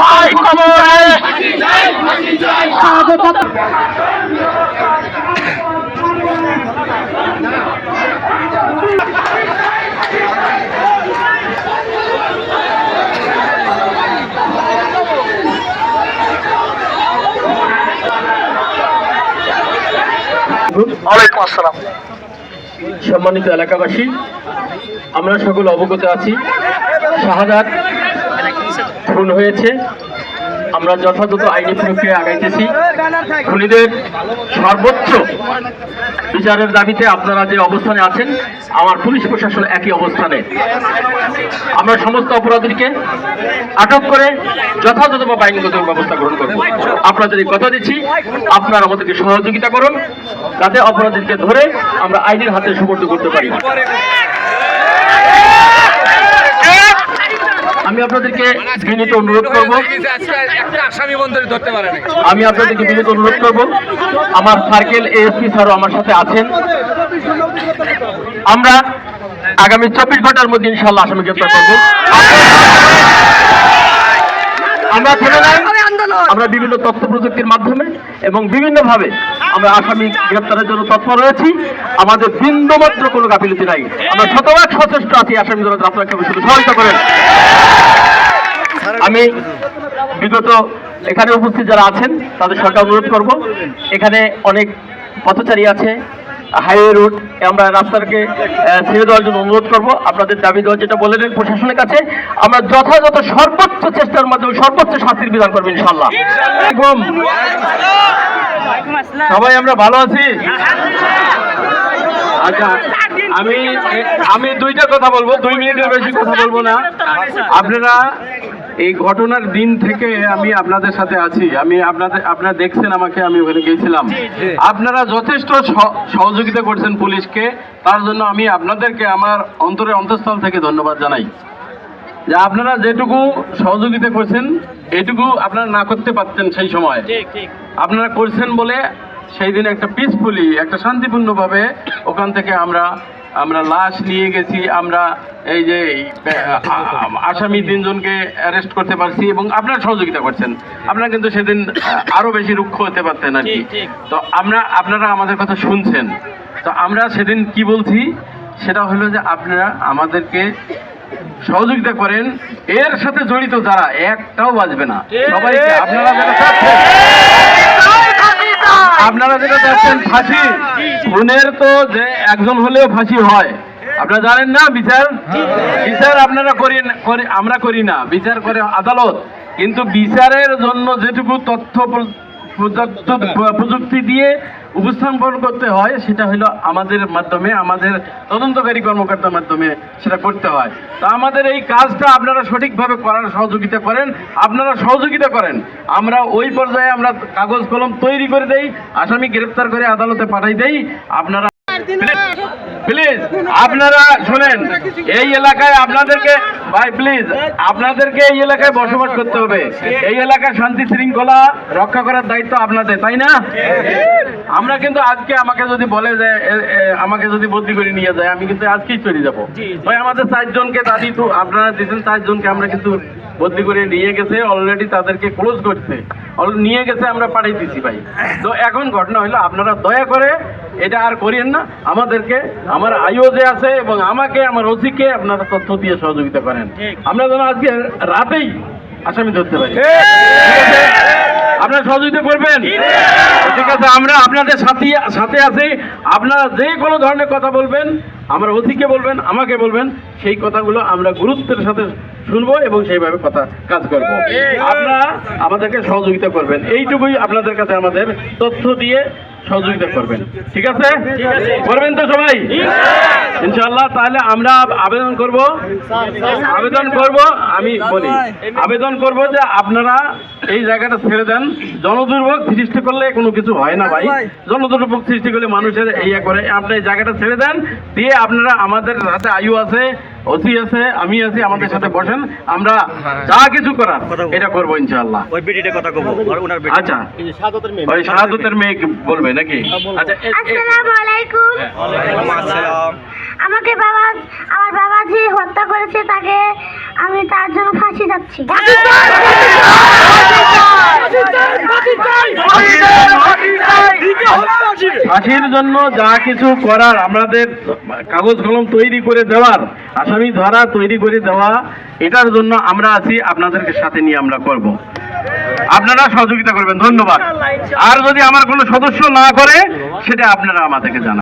ভাই কবরে সম্মানিত এলাকাবাসী আমরা সকল অবগত আছি। শাহাদাত খুন হয়েছে। আমরা যথাযথ আইনি প্রক্রিয়া আগাইতেছি। খুনিদের সর্বোচ্চ বিচারের দাবিতে আপনারা যে অবস্থানে আছেন, আমার পুলিশ প্রশাসন একই অবস্থানে। আমরা সমস্ত অপরাধীকে আটক করে যথাযথ যথাযথভাবে আইনগত ব্যবস্থা গ্রহণ করব। আপনাদের কথা দিচ্ছি, আপনারা আমাদেরকে সহযোগিতা করুন, যাতে অপরাধীকে ধরে আমরা আইনের হাতে সুপর্দ করতে পারি। আমি আপনাদেরকে বিনীত অনুরোধ করব। আমি আপনাদেরকে বিনীত অনুরোধ করব। আমার সার্কেল এএসপি স্যারও আমার সাথে আছেন। আমরা আগামী চব্বিশ ঘণ্টার মধ্যে ইনশাল্লাহ আসামি গ্রেপ্তার করব। আমরা আমরা বিভিন্ন তথ্য প্রযুক্তির মাধ্যমে এবং বিভিন্নভাবে আমরা আসামি গ্রেপ্তারের জন্য তৎপর রয়েছি। আমাদের বিন্দুমাত্র কোনো গাফিলতি নাই। আমরা শতভাগ সচেষ্ট আছি আসামি জন্য আপনারা একটু শুধু সহায়তা করেন। আমি বিগত এখানে উপস্থিত যারা আছেন তাদের সরকার অনুরোধ করব। এখানে অনেক পথচারী আছে হাইওয়ে রুট আমরা রাস্তাকে ছেড়ে দেওয়ার জন্য অনুরোধ করব। আপনাদের দাবি দেওয়া যেটা বললেন প্রশাসনের কাছে আমরা যথাযথ সর্বোচ্চ চেষ্টার মাধ্যমে সর্বোচ্চ শাস্তির বিধান করব ইনশাল্লাহ সবাই আমরা ভালো আছি? আচ্ছা আমি আমি দুইটা কথা বলব দুই মিনিটের বেশি কথা বলব না। আপনারা এই ঘটনার দিন থেকে আমি আপনাদের সাথে আছি। আমি আপনাদের আপনারা দেখছেন আমাকে আমি ওখানে গেছিলাম আপনারা যথেষ্ট সহ- সহযোগিতা করছেন পুলিশকে। তার জন্য আমি আপনাদেরকে আমার অন্তরের অন্তঃস্থল থেকে ধন্যবাদ জানাই। যে আপনারা যেটুকু সহযোগিতা করছেন এটুকু আপনারা না করতে পারতেন সেই সময়। আপনারা করছেন বলে সেই দিন একটা পিসফুলি একটা শান্তিপূর্ণভাবে ওখান থেকে আমরা আমরা লাশ নিয়ে গেছি আমরা এই যে আসামি তিনজনকে অ্যারেস্ট করতে পারছি এবং আপনারা সহযোগিতা করছেন। আপনারা কিন্তু সেদিন আরও বেশি রুক্ষ হতে পারতেন আর কি। তো আমরা আপনারা আমাদের কথা শুনছেন। তো আমরা সেদিন কি বলছি? সেটা হলো যে আপনারা আমাদেরকে সহযোগিতা করেন। এর সাথে জড়িত যারা একটাও বাঁচবে না। সবাইকে আপনারা চাচ্ছেন আপনারা যেটা দেখছেন ফাঁসি, খুনের তো যে একজন হলেও ফাঁসি হয়। আপনারা জানেন না বিচার? বিচার আপনারা করি আমরা করি না। বিচার করে আদালত। কিন্তু বিচারের জন্য যেটুকু তথ্য প্রযুক্তি দিয়ে উপস্থাপন করতে হয়, সেটা হলো আমাদের মাধ্যমে, আমাদের তদন্তকারী কর্মকর্তার মাধ্যমে সেটা করতে হয়। তা আমাদের এই কাজটা আপনারা সঠিকভাবে করার সহযোগিতা করেন, আপনারা সহযোগিতা করেন। আমরা ওই পর্যায়ে আমরা কাগজ কলম তৈরি করে দেই, আসামি গ্রেপ্তার করে আদালতে পাঠাই দেই। আপনারা প্লিজ আপনারা শোনেন এই এলাকায় আপনাদেরকে ভাই প্লিজ আপনাদেরকে এই এলাকায় বসবাস করতে হবে। এই এলাকার শান্তি শৃঙ্খলা রক্ষা করার দায়িত্ব আপনাদের তাই না? আমরা কিন্তু আজকে আমাকে যদি বলে যে আমাকে যদি বদলি করে নিয়ে যায় আমি কিন্তু আজকেই চলে যাব। ভাই আমাদের চারজনকে দাদি তো আপনারা দিয়েছেন চারজনকে আমরা কিন্তু বদলি করে নিয়ে গেছে অলরেডি তাদেরকে ক্লোজ করতে Al- নিয়ে গেছে আমরা পাঠিয়ে দিচ্ছি ভাই। তো এখন ঘটনা হলো আপনারা দয়া করে এটা আর করিয়েন না। আমাদেরকে আমার আইও যে আছে এবং আমাকে আমার ওসিকে আপনারা তথ্য দিয়ে সহযোগিতা করেন। আমরা যেন আজকে রাতেই আসামি ধরতে পারি। আপনারা সহযোগিতা করবেন? ঠিক। আছে আমরা আপনাদের সাথে সাথে আছি। আপনারা যে কোনো ধরনের কথা বলবেন আমার অতিকে বলবেন আমাকে বলবেন। সেই কথাগুলো আমরা গুরুত্বের সাথে শুনব এবং সেইভাবে কথা কাজ করব। আপনারা আমাদেরকে সহযোগিতা করবেন। এইটুকুই আপনাদের কাছে আমাদের তথ্য দিয়ে সহযোগিতা করবেন। ঠিক আছে? করবেন তো সবাই? ইনশাল্লাহ তাহলে আমরা আবেদন করব। আবেদন করব আমি বলি। আবেদন করব যে আপনারা এই জায়গাটা ছেড়ে দেন। জনদুর্ভোগ সৃষ্টি করলে কোনো কিছু হয় না ভাই। জনদুর্ভোগ সৃষ্টি করলে মানুষের ইয়ে করে। আপনি এই জায়গাটা ছেড়ে দেন। দিয়ে আপনারা আমাদের হাতে আয়ু আছে। ওসি আছে আমি আছি আমাদের সাথে বসেন। আমরা হ্যাঁ। যা কিছু করার এটা করব ইনশাল্লাহ ওই বেটিটা কথা কবো আচ্ছা। ওই শাহাদতের মেয়ে বলবে নাকি? আচ্ছা, হ্যাঁ, আমাকে বাবা আমার বাবা যে হত্যা করেছে তাকে আমি তার জন্য ফাঁসি যাচ্ছি ফাঁসির জন্য যা কিছু করার আমাদের কাগজ কলম তৈরি করে দেওয়ার, আসামি ধরা তৈরি করে দেওয়া, এটার জন্য আমরা আছি, আপনাদেরকে সাথে নিয়ে আমরা করব। আপনারা সহযোগিতা করবেন, ধন্যবাদ। আর যদি আমার কোনো সদস্য না করে, সেটা আপনারা আমাদেরকে জানান